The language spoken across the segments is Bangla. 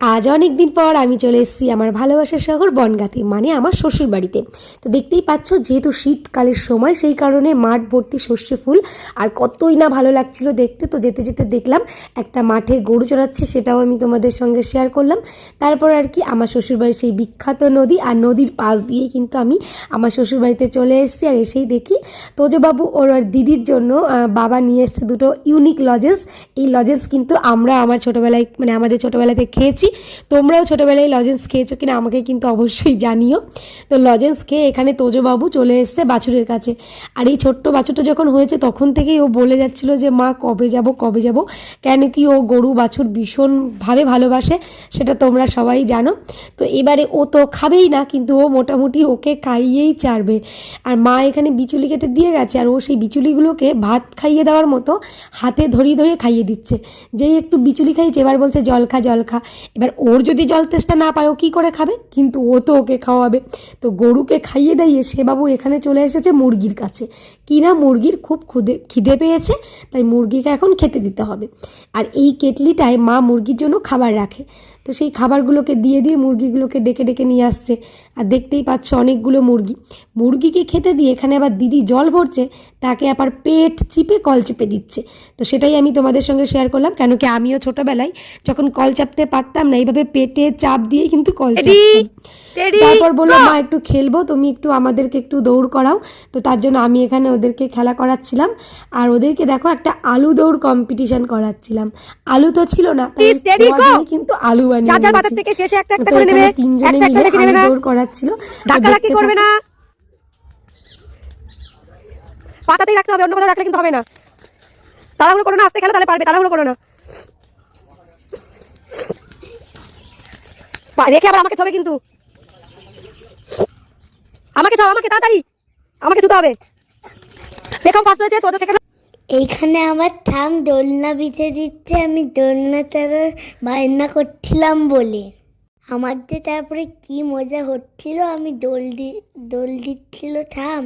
আজ অনেক দিন পর আমি চলে এসেছি আমার ভালোবাসার শহর বনগাঁতে মানে আমার শ্বশুর বাড়িতে তো দেখতেই পাচ্ছ, যেহেতু শীতকালের সময়, সেই কারণে মাঠ ভর্তি সর্ষে ফুল। আর কতই না ভালো লাগছিল দেখতে, তো যেতে যেতে দেখলাম, একটা মাঠে গরু চড়াচ্ছে, সেটাও আমি তোমাদের সঙ্গে শেয়ার করলাম। তারপর আর কি, আমার শ্বশুরবাড়ির সেই বিখ্যাত নদী, আর নদীর পাশ দিয়েই কিন্তু আমি আমার শ্বশুরবাড়িতে চলে এসেছি, আর এসেই দেখি তোজবাবু ওর আর দিদির জন্য বাবা নিয়ে এসছে দুটো ইউনিক লজেন্স এই লজেন্স কিন্তু আমরা আমার ছোটোবেলায় মানে আমাদের ছোটোবেলাতে খেয়েছি তোমরাও ছোটোবেলায় লজেন্স খেয়েছো কিনা আমাকে কিন্তু অবশ্যই জানিও। তো লজেন্স খেয়ে এখানে তোজবাবু চলে এসছে বাছুরের কাছে। আর এই ছোট্ট বাছুরটা যখন হয়েছে, তখন থেকেই ও বলে যাচ্ছিল যে, মা, কবে যাব কবে যাব? কেন কি ও গরু বাছুর ভীষণভাবে ভালোবাসে, সেটা তোমরা সবাই জানো। তো এবারে ও তো খাবেই না, কিন্তু ও মোটামুটি ওকে খাইয়েই ছাড়বে। আর মা এখানে বিচুলি কেটে দিয়ে গেছে, আর ও সেই বিচুলিগুলোকে ভাত খাইয়ে দেওয়ার মতো হাতে ধরিয়ে ধরিয়ে খাইয়ে দিচ্ছে। যেই একটু বিচুলি খাইছে এবার বলছে, জল খা জল খা। এবার ওর যদি জল তেষ্টা না পায়, ও কী করে খাবে? কিন্তু ও তো ওকে খাওয়াবে। তো গরুকে খাইয়ে দাইয়ে সে বাবু এখানে চলে এসেছে মুরগির কাছে। কিনা মুরগির খুব খুদে খিদে পেয়েছে, তাই মুরগিকে এখন খেতে দিতে হবে। আর এই কেটলিটায় মা মুরগির জন্য খাবার রাখে। তো সেই খাবারগুলোকে দিয়ে দিয়ে মুরগিগুলোকে ডেকে ডেকে নিয়ে আসছে। আর দেখতেই পাচ্ছ অনেকগুলো মুরগি। মুরগিকে খেতে দিয়ে এখানে আবার দিদি জল ভরছে তাকে আবার পেট চিপে কল চেপে দিচ্ছে। তো সেটাই আমি তোমাদের সঙ্গে শেয়ার করলাম কেন কি আমিও ছোটোবেলায় যখন কল চাপতে পারতাম না এইভাবে পেটে চাপ দিয়ে কিন্তু কল তারপর বলল মা একটু খেলব তুমি একটু আমাদেরকে একটু দৌড় করাও। তো তার জন্য আমি এখানে ওদেরকে খেলা করাচ্ছিলাম। আর ওদেরকে দেখো একটা আলু দৌড় কম্পিটিশন করাচ্ছিলাম। আলু তো ছিল না কিন্তু আলু বানিয়ে তিনজনে মিলে আলু দৌড় করাচ্ছিল। করবে না। পাতাতেই রাখতে হবে, অন্য কোথাও রাখলে কিন্তু হবে না। তাড়াহুড়ো করো না, আসতে খেলো, তাহলে পারবে, তাড়াহুড়ো করো না। রেখে আবার আমাকে ছবে কিন্তু। আমাকে চাও আমাকে তাড়াতাড়ি, আমাকে ছুতে হবে। বেকম ফার্স্ট হয়েছে, তোদের সেকেন্ড এইখানে আমার ঠাম দোলনা বিছে দিচ্ছে আমি দোলনা তারা বায়না করছিলাম বলে। আমার যে তারপরে কি মজা হচ্ছিল, আমি দোল দি, দোল দিচ্ছিল ঠাম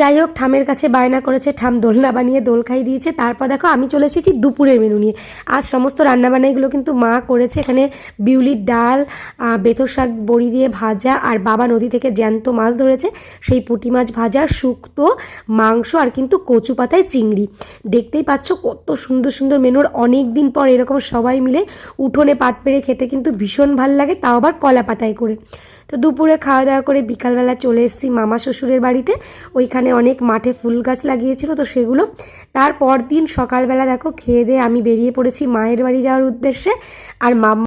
যাই হোক, ঠামের কাছে বায়না করেছে, ঠাম দোলনা বানিয়ে দোল খাই দিয়েছে। তারপর দেখো, আমি চলে এসেছি দুপুরের মেনু নিয়ে। আজ সমস্ত রান্নাবান্নাগুলো কিন্তু মা করেছে। এখানে বিউলির ডাল বেথর শাক বড়ি দিয়ে ভাজা, আর বাবা নদী থেকে জ্যান্ত মাছ ধরেছে। সেই পুঁটি মাছ ভাজা, শুক্তো, মাংস, আর কিন্তু কচু পাতায় চিংড়ি। দেখতেই পাচ্ছ কত সুন্দর সুন্দর মেনুর অনেক দিন পর এরকম সবাই মিলে উঠোনে পাত পেরে খেতে কিন্তু ভীষণ ভালো লাগে, তাও আবার কলা পাতায় করে। তো দুপুরে খাওয়া দাওয়া করে বিকালবেলা চলে এসেছি মামা শ্বশুরের বাড়িতে। ওইখানে অনেক মাঠে ফুল গাছ লাগিয়েছিল তো সেগুলো। তারপর দিন সকালবেলা দেখো খেয়ে দিয়ে আমি বেরিয়ে পড়েছি মায়ের বাড়ি যাওয়ার উদ্দেশ্যে। আর মাম্মা